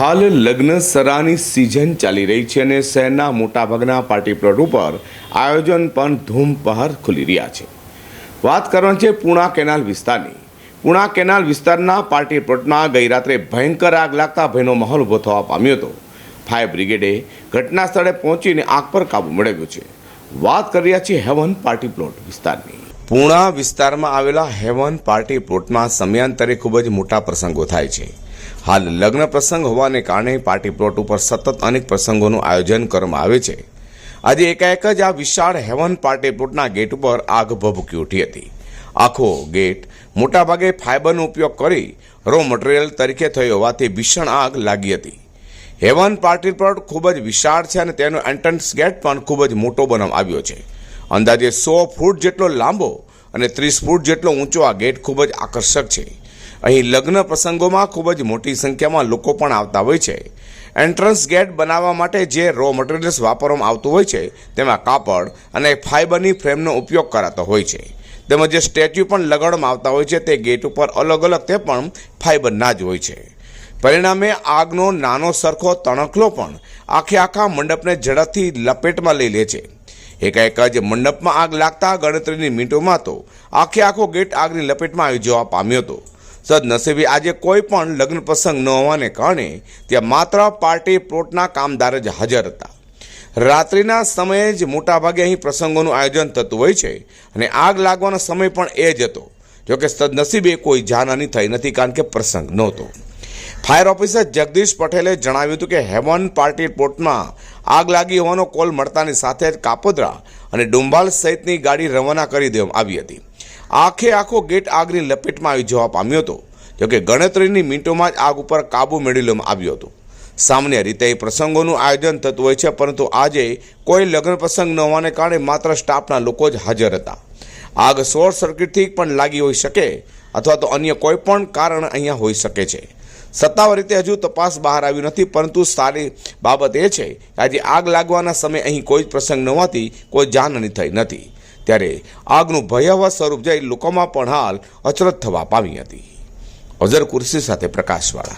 હાલ લગ્ન સરાની સિઝન ચાલી રહી છે અને શહેરના મોટાભાગના પાર્ટી પ્લોટ ઉપર આયોજન પણ ધૂમપહાર ખુલી રહ્યા છે. વાત કરવાની છે પૂણા કેનાલ વિસ્તારની. પૂણા કેનાલ વિસ્તારના પાર્ટી પ્લોટમાં ગઈ રાત્રે ભયંકર આગ લાગતા ભયનો માહોલ ઊભો થવા પામ્યો હતો. ફાયર બ્રિગેડે ઘટના સ્થળે પહોંચીને આગ પર કાબુ મેળવ્યો છે. વાત કરી રહ્યા છીએ હેવન પાર્ટી પ્લોટ વિસ્તારની. પૂણા વિસ્તારમાં આવેલા હેવન પાર્ટી પ્લોટમાં સમયાંતરે ખૂબ જ મોટા પ્રસંગો થાય છે. હાલ લગ્ન પ્રસંગ હોવાને કારણે પાર્ટી પ્લોટ ઉપર સતત અનેક પ્રસંગોનું આયોજન કરવામાં આવે છે. આજે એકાએક જ આ વિશાળ હેવન પાર્ટી પ્લોટના ગેટ ઉપર આગ ભભૂકી ઉઠી હતી. આખો ગેટ મોટાભાગે ફાઇબરનો ઉપયોગ કરી રો મટીરિયલ તરીકે થયો હોવાથી ભીષણ આગ લાગી હતી. હેવન પાર્ટી પ્લોટ ખૂબ જ વિશાળ છે અને તેનો એન્ટ્રન્સ ગેટ પણ ખૂબ જ મોટો બનાવવામાં આવ્યો છે. અંદાજે સો ફૂટ જેટલો લાંબો અને ત્રીસ ફૂટ જેટલો ઊંચો આ ગેટ ખૂબ જ આકર્ષક છે. અહીં લગ્ન પ્રસંગોમાં ખૂબ જ મોટી સંખ્યામાં લોકો પણ આવતા હોય છે. એન્ટ્રન્સ ગેટ બનાવવા માટે જે રો મટીરિયલ્સ વાપરવામાં આવતું હોય છે, તેમાં કાપડ અને ફાઇબરની ફ્રેમનો ઉપયોગ કરાતો હોય છે. તેમજ જે સ્ટેચ્યુ પણ લગાડવામાં આવતા હોય છે, તે ગેટ ઉપર અલગ અલગ તે પણ ફાઇબરના જ હોય છે. પરિણામે આગનો નાનો સરખો તણખલો પણ આખે આખા મંડપને ઝડપથી લપેટમાં લઈ લે છે. એકાએક જ મંડપમાં આગ લાગતા ગણતરીની મિનિટોમાં તો આખે આખો ગેટ આગની લપેટમાં આવી જવા પામ્યો હતો. સદનસીબે આજે કોઈ પણ લગ્ન પ્રસંગ ન હોવાને કારણે ત્યાં માત્ર પાર્ટી પ્લોટના કામદાર જ હાજર હતા. રાત્રિના સમયે જ મોટાભાગે અહીં પ્રસંગોનું આયોજન થતું હોય છે અને આગ લાગવાનો સમય પણ એ જ હતો, જોકે સદનસીબે કોઈ જાનહાની થઈ નથી કારણ કે પ્રસંગ નહોતો. ફાયર ઓફિસર જગદીશ પટેલે જણાવ્યું હતું કે હેવન પાર્ટી પોર્ટમાં આગ લાગી હોવાનો કોલ મળતાની સાથે જ કાપોદ્રા અને ડુંબાલ સહિતની ગાડી રવાના કરી દેવામાં આવી હતી. આખે આખો ગેટ આગની લપેટમાં આવી જવા પામ્યો હતો જોકે ગણતરીની મિનિટોમાં જ આગ ઉપર કાબુ મેળવી લેવામાં આવ્યો હતો. સામાન્ય રીતે એ પ્રસંગોનું આયોજન થતું હોય છે, પરંતુ આજે કોઈ લગ્ન પ્રસંગ ન હોવાને કારણે માત્ર સ્ટાફના લોકો જ હાજર હતા. આગ શોર્ટ સર્કિટથી પણ લાગી હોઈ શકે, અથવા તો અન્ય કોઈ પણ કારણ અહીંયા હોઈ શકે છે. સત્તાવાર રીતે હજુ તપાસ બહાર આવી નથી, પરંતુ સારી બાબત એ છે આજે આગ લાગવાના સમયે અહીં કોઈ જ પ્રસંગ ન હોવાથી કોઈ જાનહાની થઈ નથી. ત્યારે આગનું ભયાવહ સ્વરૂપ જઈ લોકોમાં પણ હાલ અચરજ થવા પામી હતી. અઝર કુર્સી સાથે પ્રકાશવાળા.